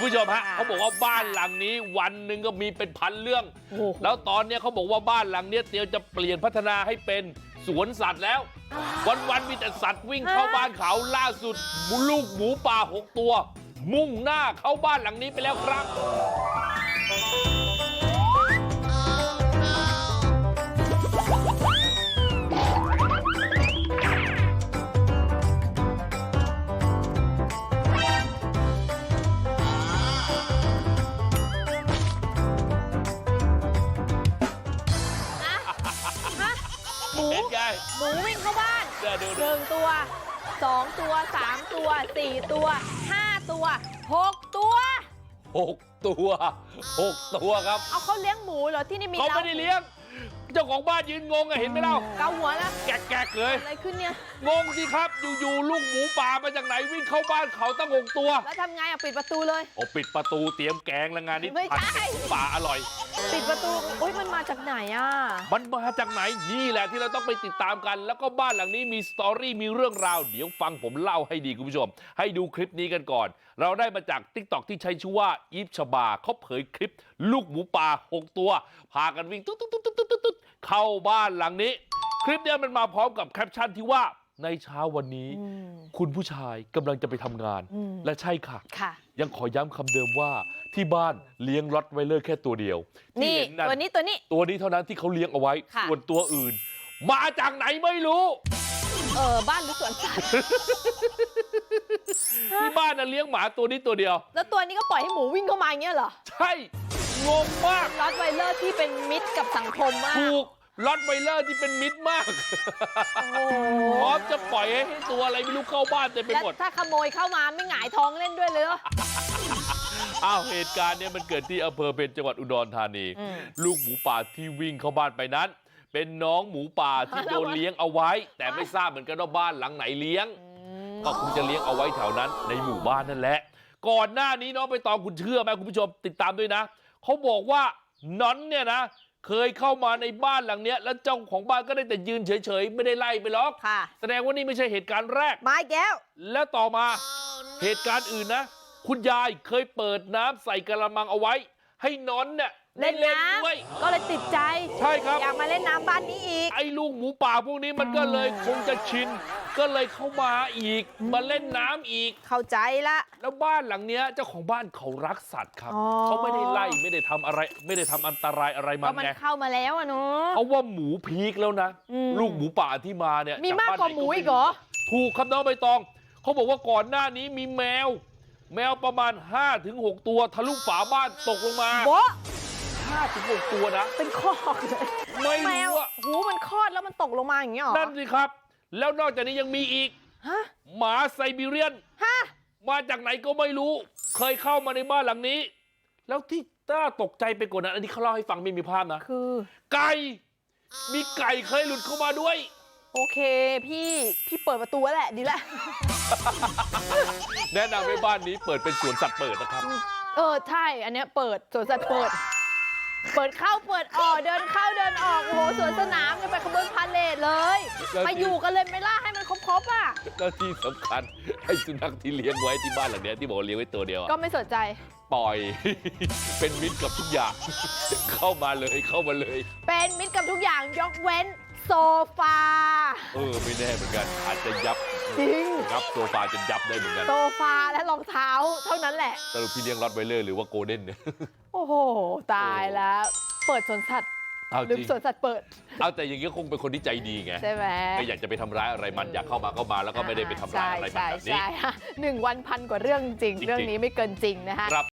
คุณผู้ชมฮะค่ะเขาบอกว่าบ้านหลังนี้วันหนึ่งก็มีเป็นพันเรื่องโอ้โหแล้วตอนเนี้ยเขาบอกว่าบ้านหลังเนี้ยเตรียมจะเปลี่ยนพัฒนาให้เป็นสวนสัตว์แล้ว วันๆมีแต่สัตว์วิ่งเข้าบ้านเขาล่าสุดลูกหมูป่าหกตัว มุ่งหน้าเข้าบ้านหลังนี้ไปแล้วครับ ห็นไงหมูวิ่งเข้าบ้านเดี๋ยวดูหดูนึ่งตัวสองตัวสามตัวสี่ตัวห้าตัวหกตัว หกตัวหกตัวครับ เอาเขาเลี้ยงหมูเหรอที่นี่มีเขาไม่ได้เลี้ยงเจ้าของบ้านยืนงงอะเห็นไหมเล่าเกาหัวแล้วแกกๆเลยอะไรขึ้นเนี่ยงงสิครับอยู่ๆลูกหมูป่ามาจากไหนวิ่งเข้าบ้านเขาตั้งหกตัวแล้วทำไงอะปิดประตูเลยโอ้ปิดประตูเตรียมแกงแล้วงานนี้ไม่ใช่ผัดเผ็ดหมูป่าอร่อย ปิดประตูโอ๊ยมันมาจากไหนอะมันมาจากไหนนี่แหละที่เราต้องไปติดตามกัน แล้วก็บ้านหลังนี้มีสตอรี่มีเรื่องราวเดี๋ยวฟังผมเล่าให้ดีคุณผู้ชม ให้ดูคลิปนี้กันก่อน เราได้มาจาก t ิ k t o k ที่ใช้ชื่อว่าอีฟชบาเขาเผยคลิป ลูกหมูป่า6ตัวพากันวิ่งตุ๊ดตุ๊ดตุ๊ดตุ๊ดตุ๊ดตุ๊ด เข้าบ้านหลังนี้ คลิปเนี้ยมันมาพร้อมกับแคปชั่นที่ว่าในเช้าวันนี้อืมคุณผู้ชายกำลังจะไปทำงานอืมและใช่ค่ะค่ะ ยังขอย้ำคำเดิมว่าที่บ้านเลี้ยงล็อตไวเลอร์แค่ตัวเดียวที่นี่เห็นนั่นตัวนี้ตัวนี้ตัวนี้เท่านั้นที่เขาเลี้ยงเอาไว้ค่ะส่วนตัวอื่น มาจากไหนไม่รู้เออบ้านหรือสวนสัตว์ที่บ้านน่ะเลี้ยงหมาตัวนี้ตัวเดียว แล้วตัวนี้ก็ปล่อยให้หมูวิ่งเข้ามาอย่างเงี้ยเหรอ ใช่ งงมากลอตไวเลอร์ที่เป็นมิตรกับสังคมมากถูก ล็อตไวเลอร์ที่เป็นมิตรมากโอ้โหพร้อมจะปล่อยให้ตัวอะไรไม่รู้เข้าบ้านเต็มไปแล้วหมดถ้าขโมยเข้ามาไม่หงายท้องเล่นด้วยเลยเหรออ้าวเหตุการณ์เนี่ยมันเกิดที่อำเภอเป็นจังหวัดอุดรธานีอืมลูกหมูป่าที่วิ่งเข้าบ้านไปนั้น เป็นน้องหมูป่าที่โดนเลี้ยงเอาไว้ แต่ไม่ทราบเหมือนกันว่าบ้านหลังไหนเลี้ยง ก็คงจะเลี้ยงเอาไว้แถวนั้น ในหมู่บ้านนั่นแหละ ก่อนหน้านี้น้องไปตองคุณเชื่อไหมคุณผู้ชมติดตามด้วยนะเขาบอกว่าน้อนเนี่ยนะ เคยเข้ามาในบ้านหลังเนี้ยแล้วเจ้าของบ้านก็ได้แต่ยืนเฉยๆไม่ได้ไล่ไปหรอกค่ะแสดงว่านี่ไม่ใช่เหตุการณ์แรกไม้แก้วแล้วต่อมาเหตุการณ์อื่นนะ คุณยายเคยเปิดน้ำใส่กระมังเอาไว้ ให้น้อนเนี่ยได้เล่นเล่นน้ด้วยำก็เลยติดใจ ใช่ครับ อยากมาเล่นน้ำบ้านนี้อีก ไอ้ลูกหมูป่าพวกนี้มันก็เลยคงจะชิน ก็เลยเข้ามาอีกมาเล่นน้ำอีกเข้าใจละแล้วบ้านหลังเนี้ยเจ้าของบ้านเขารักสัตว์ครับอ๋อเขาไม่ได้ไล่ไม่ได้ทำอะไร ไม่ได้ทำอันตรายอะไรมัก็นมันไงเข้ามาแล้วอะเนาะเขาว่าหมูพีคแล้วนะอืมลูกหมูป่าที่มาเนี่ยมีจมากบ้นกว่าไนหมูไอีกเหรอถูกครับน้องใบตองเขาบอกว่าก่อนหน้านี้มีแมว แมวประมาณ 5-6 ตัวทะลุฝาบ้านตกลงมาโบะ5-6ตัวนะ เป็นคอกเลยไม่แมวรู้อะหูมันคลอดแล้วมันตกลงมาอย่างเงี้ยเหรอ นั่นสิครับ แล้วนอกจากนี้ยังมีอีกฮะหมาไซบีเรียนฮะมาจากไหนก็ไม่รู้ เคยเข้ามาในบ้านหลังนี้ แล้วที่น่าตกใจไปกว่านั้นอันนี้เขาเล่าให้ฟังไม่มีภาพนะคือไก่มีไก่เคยหลุดเข้ามาด้วย โอเค พี่พี่เปิดประตูแล้วแหละดีแหละแนะนำให้บ้านนี้เปิดเป็นสวนสัตว์เปิดนะครับ เออใช่ อันเนี้ยเปิดสวนสัตว์เปิด เปิดเข้าเปิดออกเดินเข้าเดินออกโอ้โหสวนสนามจะไปข บวนพาเลทเลยแล้วที่มาอยู่กันเลยไหม่ล่ะให้มันครบๆอะแล้วที่สำคัญให้สุนัขที่เลี้ยงไว้ที่บ้านหลังเนี้ยที่บอกว่าเลี้ยงไว้ตัวเดียวอะก็ไม่สนใจปล่อย เป็นมิตรกับทุกอย่าง เข้ามาเลยเข้ามาเลย เป็นมิตรกับทุกอย่างยกเว้นโซฟา เออไม่แน่เหมือนกัน อาจจะยับจริงงับโซฟาจนยับได้เหมือนกันโซฟาและรองเท้าเท่านั้นแหละสรุปพี่เลี้ยงรอดไวเลอร์หรือว่าโกลเด้นเนี่ยโอ้โห ตายแล้ว เปิดสวนสัตว์ เอาจลืมริงสวนสัตว์เปิด เอาแต่อย่างนี้คงเป็นคนที่ใจดีไงใช่ไหมไม่อยากจะไปทำร้ายอะไรมันอยากเข้ามาก็มาแล้วก็ไม่ได้ไปทำร้ายอะไรมันใช่แบบนี้ ใช่ใช่หนึ่งวันพันกว่าเรื่องจริง จริงๆ เรื่องนี้ไม่เกินจริงนะคะ ครับ